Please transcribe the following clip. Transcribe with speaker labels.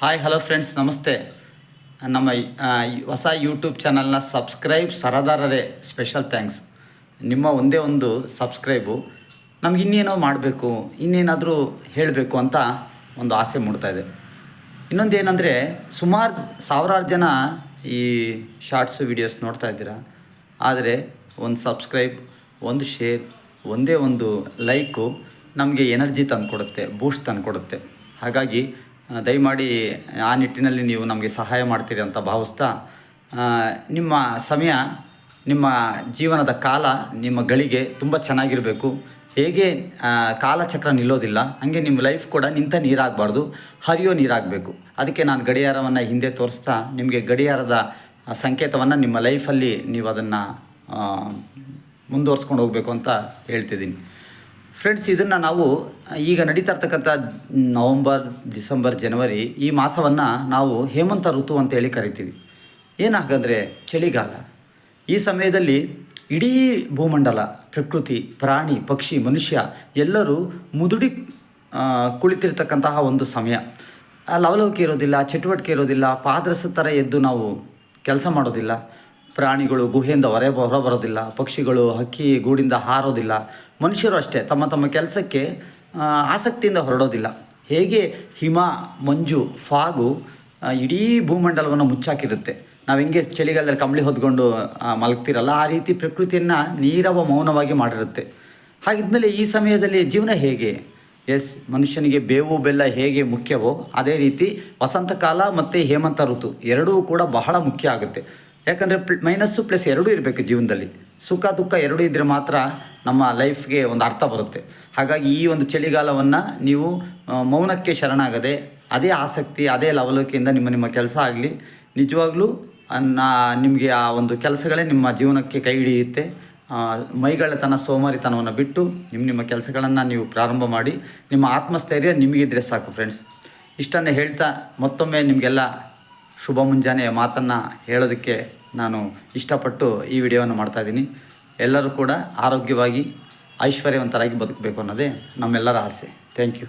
Speaker 1: Hi hello friends ನಮಸ್ತೆ. ನಮ್ಮ ಹೊಸ ಯೂಟ್ಯೂಬ್ ಚಾನಲ್ನ ಸಬ್ಸ್ಕ್ರೈಬ್ ಸರದಾರರೇ ಸ್ಪೆಷಲ್ ಥ್ಯಾಂಕ್ಸ್ ನಿಮ್ಮ ಒಂದೇ ಒಂದು ಸಬ್ಸ್ಕ್ರೈಬು ನಮ್ಗೆ ಇನ್ನೇನೋ ಮಾಡಬೇಕು, ಇನ್ನೇನಾದರೂ ಹೇಳಬೇಕು ಅಂತ ಒಂದು ಆಸೆ ಮೂಡ್ತಾ ಇದೆ. ಇನ್ನೊಂದು ಏನಂದರೆ ಸುಮಾರು ಸಾವಿರಾರು ಜನ ಈ ಶಾರ್ಟ್ಸು ವಿಡಿಯೋಸ್ ನೋಡ್ತಾ ಇದ್ದೀರಾ. ಆದರೆ, ಒಂದು ಸಬ್ಸ್ಕ್ರೈಬ್ ಒಂದು ಶೇರ್ ಒಂದೇ ಒಂದು ಲೈಕು ನಮಗೆ ಎನರ್ಜಿ ತಂದುಕೊಡುತ್ತೆ ಬೂಸ್ಟ್ ತಂದುಕೊಡುತ್ತೆ. ಹಾಗಾಗಿ ದಯಮಾಡಿ ಆ ನಿಟ್ಟಿನಲ್ಲಿ ನೀವು ನಮಗೆ ಸಹಾಯ ಮಾಡ್ತೀರಿ ಅಂತ ಭಾವಿಸ್ತಾ ನಿಮ್ಮ ಸಮಯ, ನಿಮ್ಮ ಜೀವನದ ಕಾಲ, ನಿಮ್ಮ ಗಳಿಗೆ ತುಂಬ ಚೆನ್ನಾಗಿರಬೇಕು. ಹೇಗೆ ಕಾಲಚಕ್ರ ನಿಲ್ಲೋದಿಲ್ಲ, ಹಾಗೆ ನಿಮ್ಮ ಲೈಫ್ ಕೂಡ ನಿಂತ ನೀರಾಗಬಾರ್ದು, ಹರಿಯೋ ನೀರಾಗಬೇಕು. ಅದಕ್ಕೆ ನಾನು ಗಡಿಯಾರವನ್ನು ಹಿಂದೆ ತೋರಿಸ್ತಾ, ನಿಮಗೆ ಗಡಿಯಾರದ ಸಂಕೇತವನ್ನು ನಿಮ್ಮ ಲೈಫಲ್ಲಿ ನೀವು ಅದನ್ನು ಮುಂದುವರ್ಸ್ಕೊಂಡು ಹೋಗಬೇಕು ಅಂತ ಹೇಳ್ತಿದ್ದೀನಿ. ಫ್ರೆಂಡ್ಸ್ ಇದನ್ನು ನಾವು ಈಗ ನಡೀತಾ ಇರ್ತಕ್ಕಂಥ ನವಂಬರ್, ಡಿಸೆಂಬರ್, ಜನವರಿ ಈ ಮಾಸವನ್ನು ನಾವು ಹೇಮಂತ ಋತು ಅಂತೇಳಿ ಕರಿತೀವಿ. ಏನಾಗಂದರೆ ಚಳಿಗಾಲ. ಈ ಸಮಯದಲ್ಲಿ ಇಡೀ ಭೂಮಂಡಲ, ಪ್ರಕೃತಿ, ಪ್ರಾಣಿ, ಪಕ್ಷಿ, ಮನುಷ್ಯ ಎಲ್ಲರೂ ಮುದುಡಿ ಕುಳಿತಿರ್ತಕ್ಕಂತಹ ಒಂದು ಸಮಯ. ಲವಲವಿಕೆ ಇರೋದಿಲ್ಲ, ಚಟುವಟಿಕೆ ಇರೋದಿಲ್ಲ, ಪಾದರಸ ಥರ ಎದ್ದು ನಾವು ಕೆಲಸ ಮಾಡೋದಿಲ್ಲ. ಪ್ರಾಣಿಗಳು ಗುಹೆಯಿಂದ ಹೊರ ಹೊರ ಬರೋದಿಲ್ಲ ಪಕ್ಷಿಗಳು ಹಕ್ಕಿ ಗೂಡಿಂದ ಹಾರೋದಿಲ್ಲ. ಮನುಷ್ಯರು ಅಷ್ಟೇ ತಮ್ಮ ತಮ್ಮ ಕೆಲಸಕ್ಕೆ ಆಸಕ್ತಿಯಿಂದ ಹೊರಡೋದಿಲ್ಲ. ಹೇಗೆ ಹಿಮ, ಮಂಜು, ಫಾಗು ಇಡೀ ಭೂಮಂಡಲವನ್ನು ಮುಚ್ಚಾಕಿರುತ್ತೆ. ನಾವು ಹೆಂಗೆ ಚಳಿಗಾಲದಲ್ಲಿ ಕಂಬಳಿ ಹೊದ್ಕೊಂಡು ಮಲಗ್ತಿರಲ್ಲ, ಆ ರೀತಿ ಪ್ರಕೃತಿಯನ್ನು ನೀರವ ಮೌನವಾಗಿ ಮಾಡಿರುತ್ತೆ. ಹಾಗಿದ್ಮೇಲೆ ಈ ಸಮಯದಲ್ಲಿ ಜೀವನ ಹೇಗೆ? ಎಸ್, ಮನುಷ್ಯನಿಗೆ ಬೇವು, ಬೆಲ್ಲ ಹೇಗೆ ಮುಖ್ಯವೋ, ಅದೇ ರೀತಿ ವಸಂತಕಾಲ ಮತ್ತು ಹೇಮಂತ ಋತು ಎರಡೂ ಕೂಡ ಬಹಳ ಮುಖ್ಯ ಆಗುತ್ತೆ. ಯಾಕಂದರೆ ಮೈನಸ್ಸು ಪ್ಲಸ್ ಎರಡೂ ಇರಬೇಕು ಜೀವನದಲ್ಲಿ. ಸುಖ, ದುಃಖ ಎರಡೂ ಇದ್ದರೆ ಮಾತ್ರ ನಮ್ಮ ಲೈಫ್ಗೆ ಒಂದು ಅರ್ಥ ಬರುತ್ತೆ. ಹಾಗಾಗಿ ಈ ಒಂದು ಚಳಿಗಾಲವನ್ನು ನೀವು ಮೌನಕ್ಕೆ ಶರಣಾಗದೆ, ಅದೇ ಆಸಕ್ತಿ, ಅದೇ ಲವಲೋಕೆಯಿಂದ ನಿಮ್ಮ ನಿಮ್ಮ ಕೆಲಸ ಆಗಲಿ. ನಿಜವಾಗ್ಲೂ ನಾ, ನಿಮಗೆ ಆ ಒಂದು ಕೆಲಸಗಳೇ ನಿಮ್ಮ ಜೀವನಕ್ಕೆ ಕೈ ಹಿಡಿಯುತ್ತೆ. ಮೈಗಳತನ ಸೋಮಾರಿತನವನ್ನು ಬಿಟ್ಟು ನಿಮ್ಮ ನಿಮ್ಮ ಕೆಲಸಗಳನ್ನು ನೀವು ಪ್ರಾರಂಭ ಮಾಡಿ, ನಿಮ್ಮ ಆತ್ಮಸ್ಥೈರ್ಯ ನಿಮಗಿದ್ರೆ ಸಾಕು ಫ್ರೆಂಡ್ಸ್. ಇಷ್ಟನ್ನು ಹೇಳ್ತಾ ಮತ್ತೊಮ್ಮೆ ನಿಮಗೆಲ್ಲ ಶುಭ ಮುಂಜಾನೆಯ ಮಾತನ್ನು ಹೇಳೋದಕ್ಕೆ ನಾನು ಇಷ್ಟಪಟ್ಟು ಈ ವಿಡಿಯೋವನ್ನು ಮಾಡ್ತಾಯಿದ್ದೀನಿ ಎಲ್ಲರೂ ಕೂಡ ಆರೋಗ್ಯವಾಗಿ ಐಶ್ವರ್ಯವಂತರಾಗಿ ಬದುಕಬೇಕು ಅನ್ನೋದೇ ನಮ್ಮೆಲ್ಲರ ಆಸೆ. Thank you